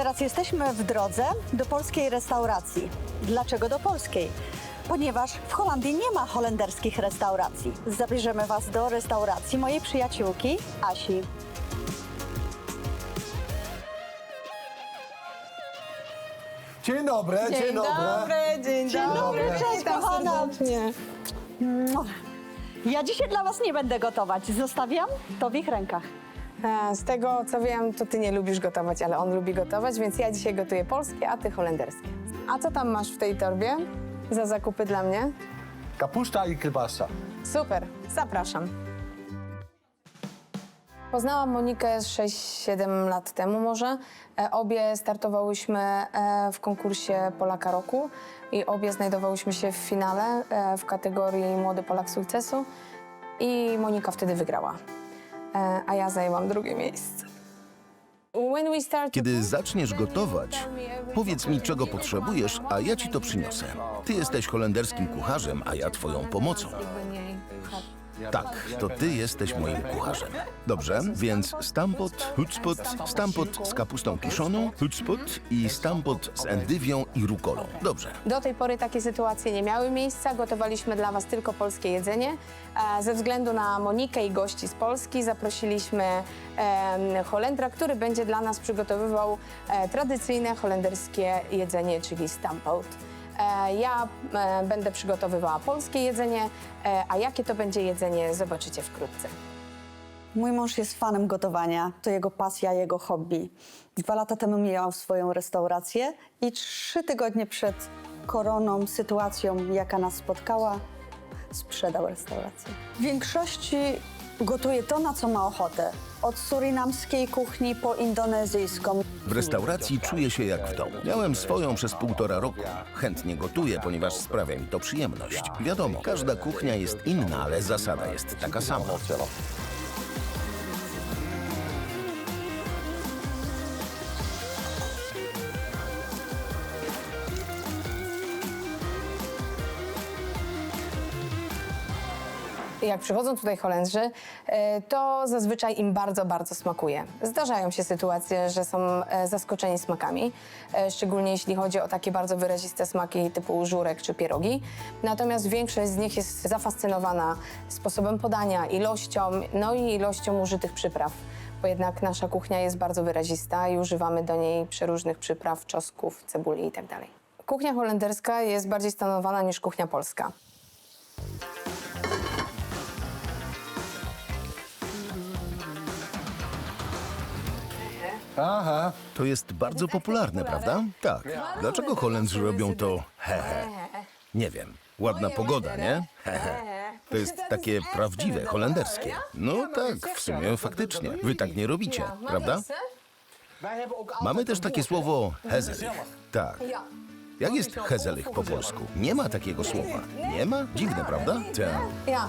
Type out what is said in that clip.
Teraz jesteśmy w drodze do polskiej restauracji. Dlaczego do polskiej? Ponieważ w Holandii nie ma holenderskich restauracji. Zabierzemy Was do restauracji mojej przyjaciółki Asi. Dzień dobry, dzień, dobry. dzień, Dzień dobry, cześć Witam kochana. serdecznie. Mua. Ja dzisiaj dla Was nie będę gotować. Zostawiam to w ich rękach. Z tego co wiem, to ty nie lubisz gotować, ale on lubi gotować, więc ja dzisiaj gotuję polskie, a ty holenderskie. A co tam masz w tej torbie za zakupy dla mnie? Kapusta i kiełbasa. Super, zapraszam. Poznałam Monikę 6-7 lat temu może. E, Obie startowałyśmy e, w konkursie Polaka Roku i obie znajdowałyśmy się w finale e, w kategorii Młody Polak Sukcesu i Monika wtedy wygrała, a ja zajęłam drugie miejsce. Kiedy zaczniesz gotować, powiedz mi, czego potrzebujesz, a ja ci to przyniosę. Ty jesteś holenderskim kucharzem, a ja twoją pomocą. Tak, to ty jesteś moim kucharzem. Dobrze, więc stampot, hutspot, stampot z kapustą kiszoną, hutspot i stampot z endywią i rukolą. Dobrze. Do tej pory takie sytuacje nie miały miejsca. Gotowaliśmy dla Was tylko polskie jedzenie. E, Ze względu na Monikę i gości z Polski zaprosiliśmy Holendra, który będzie dla nas przygotowywał e, tradycyjne holenderskie jedzenie, czyli stampout. E, Ja e, będę przygotowywała polskie jedzenie, e, a jakie to będzie jedzenie zobaczycie wkrótce. Mój mąż jest fanem gotowania. To jego pasja, jego hobby. Dwa lata temu miał swoją restaurację i trzy tygodnie przed koroną, sytuacją, jaka nas spotkała, sprzedał restaurację. W większości gotuje to, na co ma ochotę. Od surinamskiej kuchni po indonezyjską. W restauracji czuję się jak w domu. Miałem swoją przez półtora roku. Chętnie gotuję, ponieważ sprawia mi to przyjemność. Wiadomo, każda kuchnia jest inna, ale zasada jest taka sama. Jak przychodzą tutaj Holendrzy, e, to zazwyczaj im bardzo, bardzo smakuje. Zdarzają się sytuacje, że są e, zaskoczeni smakami, e, szczególnie jeśli chodzi o takie bardzo wyraziste smaki typu żurek czy pierogi. Natomiast większość z nich jest zafascynowana sposobem podania, ilością, no i ilością użytych przypraw. Bo jednak nasza kuchnia jest bardzo wyrazista i używamy do niej przeróżnych przypraw, czosnków, cebuli itd. Kuchnia holenderska jest bardziej stanowana niż kuchnia polska. Aha. To jest bardzo popularne, prawda? Tak. Dlaczego Holendrzy robią to hehe? Nie wiem. Ładna pogoda, nie? Hehe. To jest takie prawdziwe, holenderskie. No tak, w sumie faktycznie. Wy tak nie robicie, prawda? Mamy też takie słowo hezelich. Tak. Jak jest hezelich po polsku? Nie ma takiego słowa. Nie ma? Dziwne, prawda? Tak. Ja.